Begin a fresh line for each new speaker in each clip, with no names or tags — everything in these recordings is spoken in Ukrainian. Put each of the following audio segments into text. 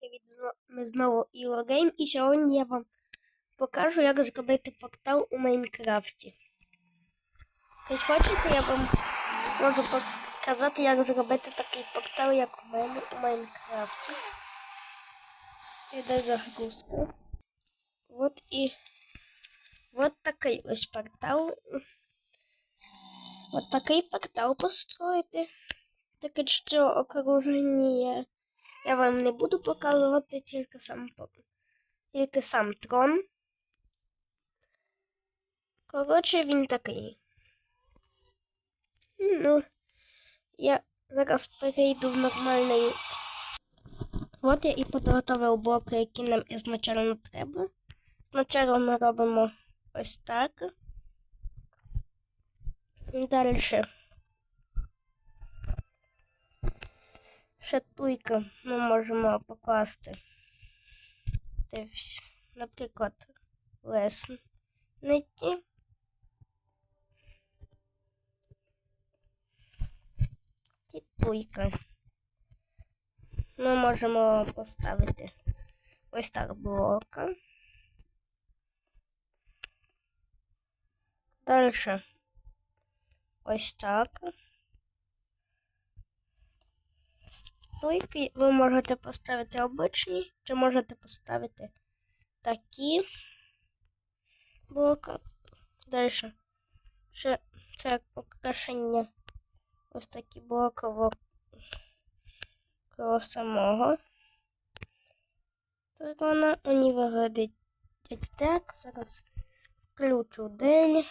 Привіт, ми знову Ілогейм, і сьогодні я вам покажу, як зробити портал у Майнкрафті. Ось хочете, я вам можу показати, як зробити такий портал, як у мене у Майнкрафті. Іде загрузка. От і от такий ось портал. От такий портал построїти. Таке, що окруження я вам не буду показувати тільки сам тільки сам трон. Коротше, він такий. Ну, я зараз перейду в нормальний. От я і підготовив блоки, які нам ізначально треба. Спочатку ми робимо ось так. Далі. Шатуйка ми можемо покласти. Дивись, наприклад, лесники. Тітуйка. Ми можемо поставити ось так блока. Далі ось так. Стойки ви можете поставити обичні, чи можете поставити такі блоки. Далі. Ще це як украшення. Ось такі блоки коло самого. Так вона вони виглядять так. Зараз включу день.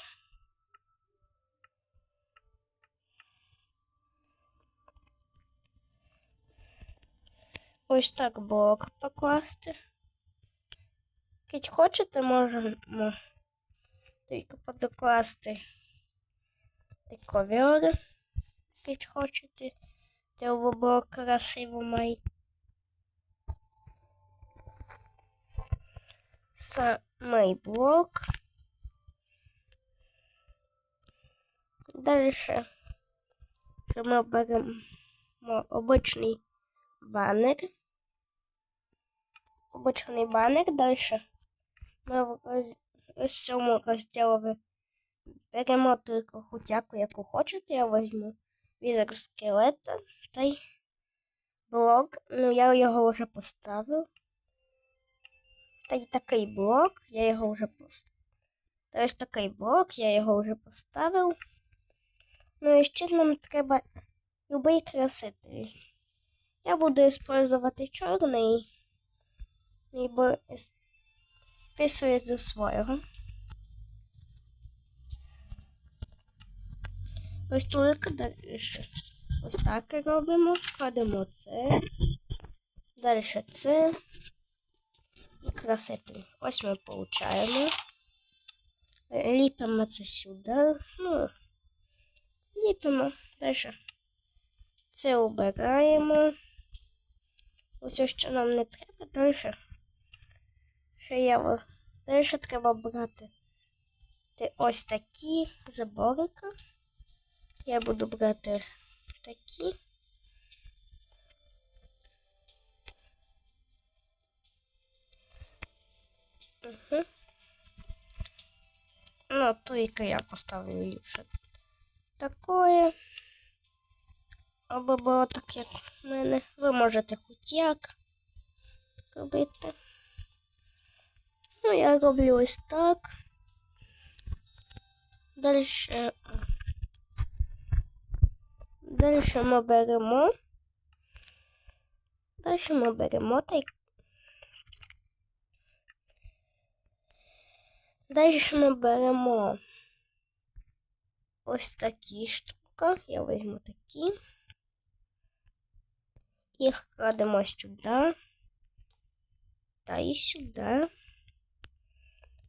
Ось так блок покласти. Якщо хочете, можемо тільки подокласти ковер. Якщо хочете, цього блок красиво має. Самий блок. Далі ми беремо обичний банер. Обичний банер далі. Ми в цьому розділові беремо тільки хутяку, яку хочете, я візьму візер скелета та й блок. Ну, я його вже поставив. Та й такий блок, я його вже поставив. Та ось такий блок, я його вже поставив. Ну і ще нам треба любий краситель. Я буду использовать чорний, ибо списуюсь до свого. Ось тільки далі. Ось так робимо. Кладемо це. Далі це. І краситель. Ось ми получаємо. Ліпимо це сюди. Ну, ліпимо. Далі. Це обираємо. Ось що нам не треба, далі ще є далі треба брати ось такі заборики. Я буду брати такі. Угу. Ну, только я поставлю ліпше такое. Аби було так, як в мене. Ви можете хоч як робити. Ну, я роблю ось так. Далі. Далі ми беремо. Далі ми беремо та й. Далі ми беремо ось такі штуки. Я візьму такі. Їх кладемо сюди та і сюди.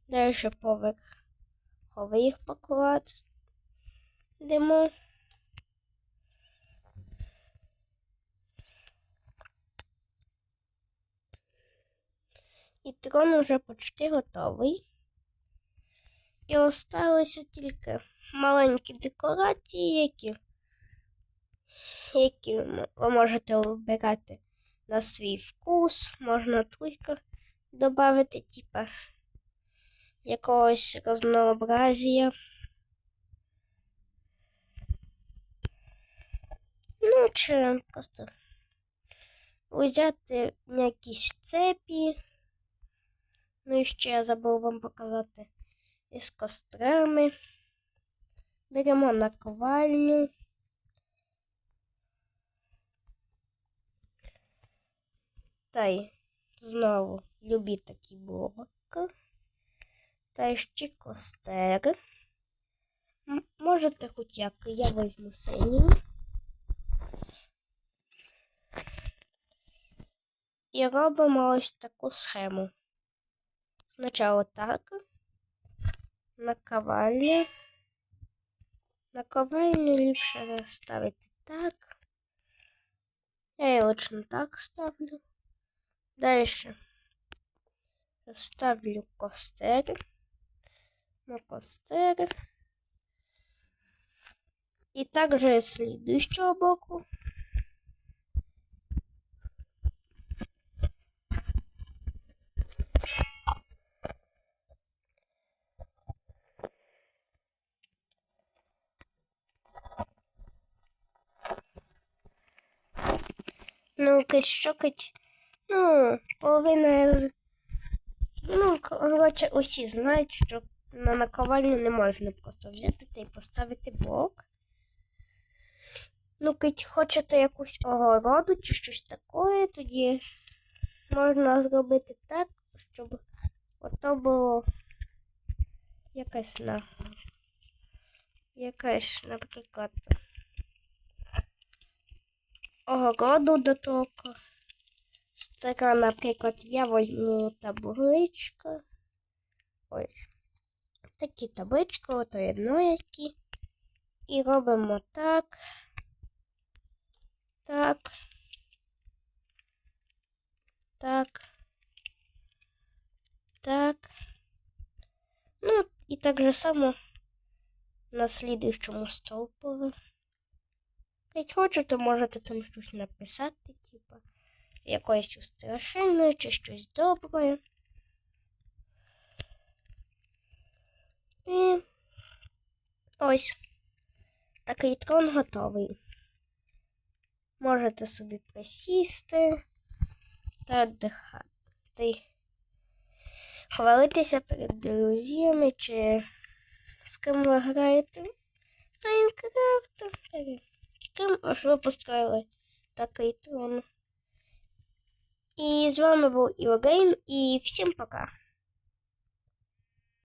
Далі поверховий їх покладемо. І трон вже почти готовий. І залишилися тільки маленькі декорації, які які ви можете обирати на свій вкус. Можна тільки додати, типа, якогось разнообразія. Ну, чи просто взяти якісь цепі. Ну і ще я забув вам показати із кострами. Беремо наковальню. Та й знову любі такі блоки. Та ще костер. Можете хоч як, я візьму синій. І робимо ось таку схему. Спочатку так. Наковальня. Наковальню ліпше розставити так. Я її лично так ставлю. Дальше ставлю костер. На костер. І также з слідуючого боку. Ну, кать що кать. Ну, половина. Ну, коротше, усі знають, що на наковальню не можна просто взяти та й поставити блок. Ну, кать хочете якусь огороду чи щось таке, тоді можна зробити так, щоб ото було якась на. Якась, наприклад, огороду до того. Така, наприклад, я візьму табличку. Ось. Такі таблички, ото які. І робимо так. Так. Так. Так. Ну, і так же само на слідуючому стовпові. Як хочете, можете там щось написати, типа якоюсь страшенною чи щось добре. І ось такий трон готовий. Можете собі присісти та віддихати. Хвалитися перед друзями чи з ким ви граєте. Майнкрафт. Ким аж ви построїли такий трон. І з вами був Ілгейм і всім пока.